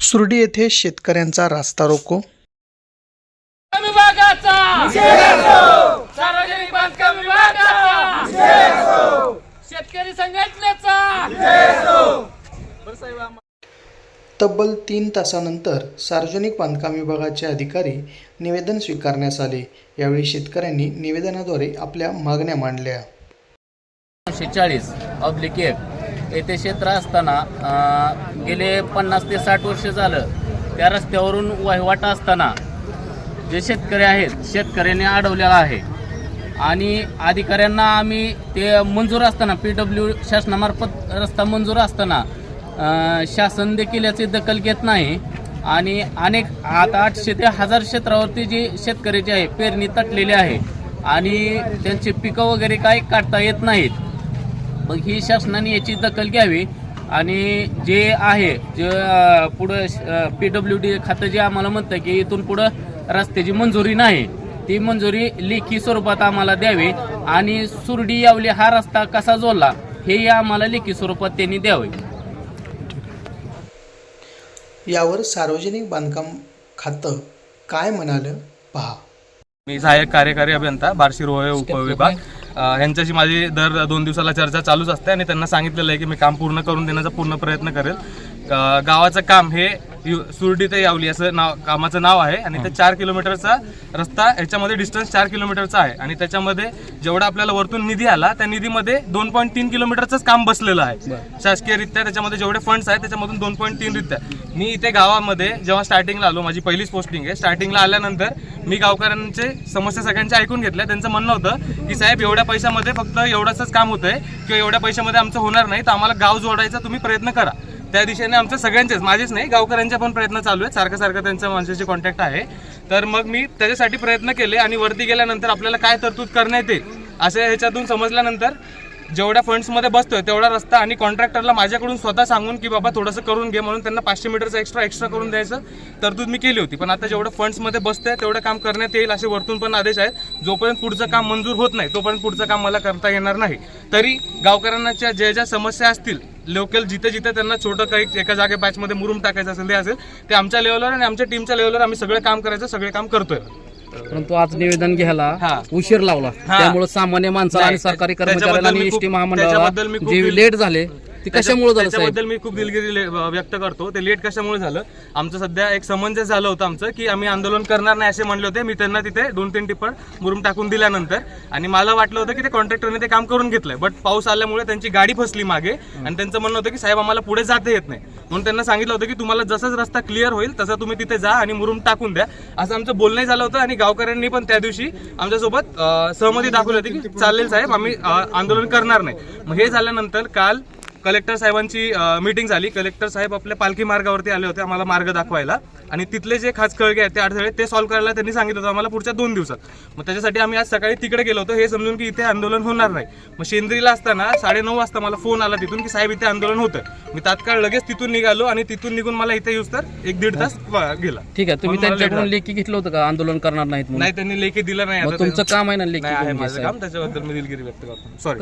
सुरडी येथे शेतकऱ्यांचा रास्ता रोको. विभागाचा! सार्वजनिक बांधकाम विभागाचा! शेतकरी संघटनेचा! बरं साहेब, आम्हा- तब्बल तीन तासानंतर सार्वजनिक बांधकाम विभागाचे अधिकारी निवेदन स्वीकारण्यास आले. यावेळी शेतकऱ्यांनी निवेदनाद्वारे आपल्या मागण्या मांडल्या. एकशे चाळीस ऑब्लिक एक. येथे क्षेत्र असताना गेले पन्नास ते साठ वर्ष झालं. त्या रस्त्यावरून वहिवाट असताना जे शेतकरी आहेत शेतकऱ्यांनी अडवलेला आहे. आणि अधिकाऱ्यांना आम्ही ते मंजूर असताना पी डब्ल्यू शासनामार्फत रस्ता मंजूर असताना शासन देखील याची दखल घेत नाही. आणि अनेक आता आठशे ते हजार क्षेत्रावरती जी शेतकरी जे आहे पेरणी तटलेली आहे. आणि त्यांची पिकं वगैरे काही काढता येत नाहीत. मग ही शासनाने याची दखल घ्यावी आणि जे आहे जे पुढं पी डब्ल्यू डी खातं जे आम्हाला म्हणतं की इथून पुढं रस्त्याची मंजुरी नाही ती मंजुरी लेखी स्वरूपात आम्हाला द्यावी आणि सुरडी यावली हा रस्ता कसा जोडला हे आम्हाला लेखी स्वरूपात त्यांनी द्यावे. यावर सार्वजनिक बांधकाम खातं काय म्हणालं पहा. मी सहाय्यक कार्यकारी अभियंता बार्शी रोहे उपविभाग यांच्याशी माझी दर दोन दिवसाला चर्चा चालूच असते आणि त्यांना सांगितलेलं आहे की मी काम पूर्ण करून देण्याचा पूर्ण प्रयत्न करेल. गावाचं काम हे सुरडी ते यावली असं नाव कामाचं नाव आहे आणि ते चार किलोमीटरचा रस्ता याच्यामध्ये डिस्टन्स चार किलोमीटरचा आहे. आणि त्याच्यामध्ये जेवढा आपल्याला वरतून निधी आला त्या निधीमध्ये दोन पॉईंट तीन किलोमीटरचंच काम बसलेलं आहे. शासकीयरित्या त्याच्यामध्ये जेवढे फंड्स आहेत त्याच्यामधून दोन पॉईंट तीन रित्या. मी इथे गावामध्ये जेव्हा स्टार्टिंगला आलो माझी पहिलीच पोस्टिंग आहे. स्टार्टिंगला आल्यानंतर मी गावकऱ्यांचे समस्या सगळ्यांच्या ऐकून घेतल्या. त्यांचं म्हणणं होतं की साहेब एवढ्या पैशामध्ये फक्त एवढंच काम होतंय किंवा एवढ्या पैशामध्ये आमचं होणार नाही तर आम्हाला गाव जोडायचा तुम्ही प्रयत्न करा. त्या दिशेने आमचं सगळ्यांचेच माझेच नाही गावकऱ्यांचे पण प्रयत्न चालू आहेत. सारखं सारखं त्यांच्या माणसाची कॉन्टॅक्ट आहे. तर मग मी त्याच्यासाठी प्रयत्न केले आणि वरती गेल्यानंतर आपल्याला काय तरतूद करण्यात येईल असं ह्याच्यातून समजल्यानंतर जेवढ्या फंड्समध्ये बसतोय तेवढा रस्ता आणि कॉन्ट्रॅक्टरला माझ्याकडून स्वतः सांगून की बाबा थोडंसं करून घे म्हणून त्यांना पाचशे मीटरचं एक्स्ट्रा एक्स्ट्रा करून द्यायचं. तरतूद मी केली होती. पण आता जेवढं फंड्समध्ये बसतंय तेवढं काम करण्यात येईल असे वरतून पण आदेश आहेत. जोपर्यंत पुढचं काम मंजूर होत नाही तोपर्यंत पुढचं काम मला करता येणार नाही. तरी गावकऱ्यांच्या ज्या ज्या समस्या असतील लोकल जिथे जिथे त्यांना छोटं काही एका जागे बॅचमध्ये मुरुम टाकायचं असेल ते असेल ते आमच्या लेवलवर आणि आमच्या टीमच्या लेवलवर आम्ही सगळे काम करायचं सगळे काम करतोय. परंतु आज निवेदन घ्यायला. उशीर लावला. त्यामुळे सामान्य माणसाला आणि सरकारी कर्मचाऱ्याला आणि मी एस टी खूप- महामंडळाला जे लेट झाले ते कशामुळे झालं त्याच्याबद्दल मी खूप दिलगिरी व्यक्त करतो. ते लेट कशामुळे झालं? आमचं सध्या एक समंजस झालं होतं आमचं की आम्ही आंदोलन करणार नाही असे म्हणले होते. मी त्यांना तिथे दोन तीन टिप्पण मुरुम टाकून दिल्यानंतर. आणि मला वाटलं होतं की ते कॉन्ट्रॅक्टरने ते काम करून घेतलंय. बट पाऊस आल्यामुळे त्यांची गाडी फसली मागे. आणि त्यांचं म्हणणं होतं की साहेब आम्हाला पुढे जाता येत नाही. म्हणून त्यांना सांगितलं होतं की तुम्हाला जसाच रस्ता क्लिअर होईल तसं तुम्ही तिथे जा आणि मुरुम टाकून द्या. असं आमचं बोलणं झालं होतं आणि गावकऱ्यांनी पण त्या दिवशी आमच्यासोबत सहमती दाखवली होती की चालेल साहेब आम्ही आंदोलन करणार नाही. मग हे झाल्यानंतर काल कलेक्टर साहेबांची मीटिंग झाली. कलेक्टर साहेब आपल्या पालखी मार्गावरती आले होते आम्हाला मार्ग दाखवायला. आणि तिथले जे खास कळगे आहेत ते अडथळे ते सॉल्व्ह करायला त्यांनी सांगितलं होतं आम्हाला पुढच्या दोन दिवसात. मग त्याच्यासाठी आम्ही आज सकाळी तिकडे गेलो होतो. हे समजून की इथे आंदोलन होणार नाही. मग शेंद्रीला असताना साडेनऊ वाजता मला फोन आला तिथून की साहेब इथे आंदोलन होतं मी तात्काळ लगेच तिथून निघालो आणि तिथून निघून मला इथे येऊस तर एक दीड तास गेला. ठीक आहे. तुम्ही त्यांच्याकडून. लेखी घेतलं होतं का? आंदोलन करणार नाहीत नाही त्यांनी लेखी दिलं नाही तुमचं काम आहे ना लेखी आहे माझं. काम. त्याच्याबद्दल मी दिलगिरी व्यक्त करतो. सॉरी